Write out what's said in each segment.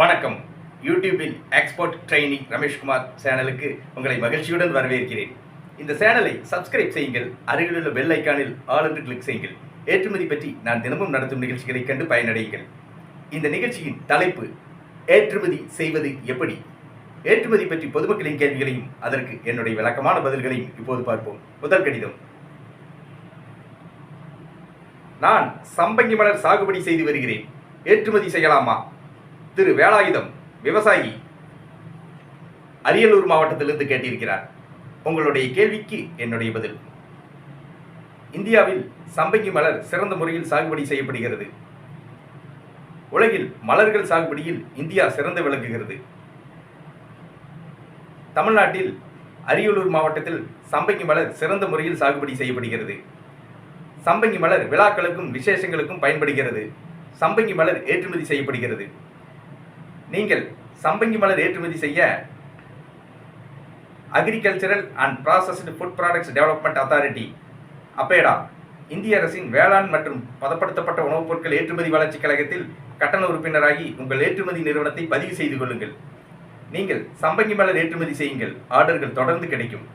வணக்கம். யூடியூபில் export training Rameshkumar சேனலுக்கு உங்களை மகிழ்ச்சியுடன் வரவேற்கிறேன். இந்த சேனலை சப்ஸ்கிரைப் செய்யுங்கள் அருகிலுள்ள பெல் ஐக்கானில் ஆல் என்று கிளிக் செய்யுங்கள். ஏற்றுமதி பற்றி நான் தினமும் நடத்தும் நிகழ்ச்சிகளை கண்டு பயனடையுங்கள். இந்த நிகழ்ச்சியின் தலைப்பு ஏற்றுமதி செய்வது எப்படி? ஏற்றுமதி பற்றி பொதுமக்களின் கேள்விகளையும் அதற்கு என்னுடைய விளக்கமான பதில்களையும் இப்போது பார்ப்போம். முதல் கடிதம். நான் சம்பங்கி மலர் சாகுபடி செய்து வருகிறேன். ஏற்றுமதி செய்யலாமா? திரு வேலாயுதம் விவசாயி அரியலூர் மாவட்டத்திலிருந்து கேட்டிருக்கிறார். உங்களுடைய கேள்விக்கு என்னுடைய பதில். இந்தியாவில் சம்பங்கி மலர் சிறந்த முறையில் சாகுபடி செய்யப்படுகிறது. உலகில் மலர்கள் சாகுபடியில் இந்தியா சிறந்து விளங்குகிறது. தமிழ்நாட்டில் அரியலூர் மாவட்டத்தில் சம்பங்கி மலர் சிறந்த முறையில் சாகுபடி செய்யப்படுகிறது. சம்பங்கி மலர் விழாக்களுக்கும் விசேஷங்களுக்கும் பயன்படுகிறது. சம்பங்கி மலர் ஏற்றுமதி செய்யப்படுகிறது. நீங்கள் சம்பங்கி மலர் ஏற்றுமதி செய்ய agricultural and processed food products development authority APEDA. இந்திய அரசின் வேளாண் மற்றும் பதப்படுத்தப்பட்ட உணவுப் பொருட்கள் ஏற்றுமதி வளர்ச்சிக் கழகத்தில் கட்டண உறுப்பினராகி உங்கள் ஏற்றுமதி நிறுவனத்தை பதிவு செய்து கொள்ளுங்கள். நீங்கள் சம்பங்கி மலர் ஏற்றுமதி செய்யுங்கள். ஆர்டர்கள் தொடர்ந்து கிடைக்கும்.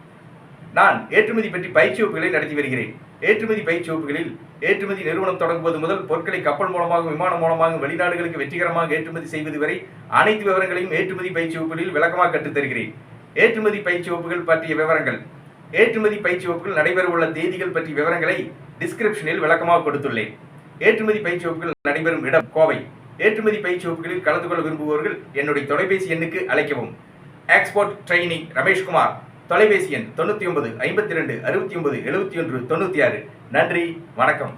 நான் ஏற்றுமதி பற்றி பயிற்சி வகுப்புகளை நடத்தி வருகிறேன். ஏற்றுமதி பயிற்சி வகுப்புகளில் ஏற்றுமதி நிறுவனம் தொடங்குவது முதல் பொருட்களை கப்பல் மூலமாகவும் விமானம் மூலமாகவும் வெளிநாடுகளுக்கு வெற்றிகரமாக ஏற்றுமதி செய்வது வரை அனைத்து விவரங்களையும் ஏற்றுமதி பயிற்சி வகுப்புகளில் விளக்கமாக கற்றுத் தருகிறேன். ஏற்றுமதி பயிற்சி வகுப்புகள் பற்றிய விவரங்கள். ஏற்றுமதி பயிற்சி வகுப்புகள் நடைபெறவுள்ள தேதிகள் பற்றிய விவரங்களை டிஸ்கிரிப்ஷனில் விளக்கமாக கொடுத்துள்ளேன். ஏற்றுமதி பயிற்சி வகுப்புகள் நடைபெறும் இடம் கோவை. ஏற்றுமதி பயிற்சி வகுப்புகளில் கலந்து கொள்ள விரும்புபவர்கள் என்னுடைய தொலைபேசி எண்ணுக்கு அழைக்கவும். Export training Rameshkumar. தொலைபேசி எண் தொண்ணூற்றி ஒன்பது ஐம்பத்தி ரெண்டு அறுபத்தி ஒன்பது எழுபத்தி ஒன்று தொண்ணூற்றி ஆறு. நன்றி வணக்கம்.